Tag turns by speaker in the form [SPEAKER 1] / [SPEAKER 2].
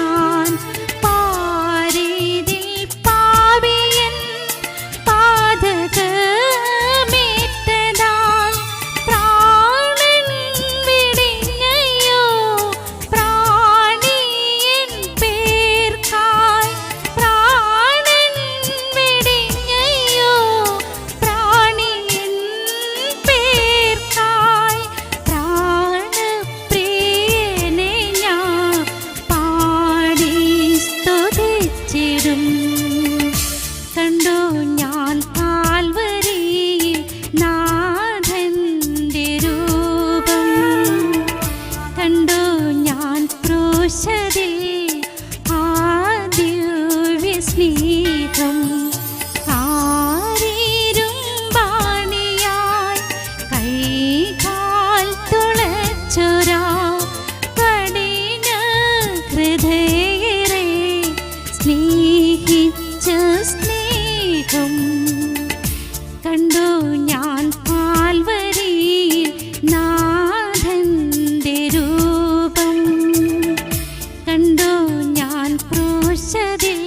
[SPEAKER 1] on സ്നേഹം കാരേരും ബാണിയായി കൈകാൽ തുളച്ചൊരാ കടിന ഹൃദയരെ സ്നേഹിച്ച സ്നേഹം. കണ്ടു ഞാൻ പാൽവരിയിൽ നാഥന്റെ രൂപം. കണ്ടു ഞാൻ ക്രോശതിൽ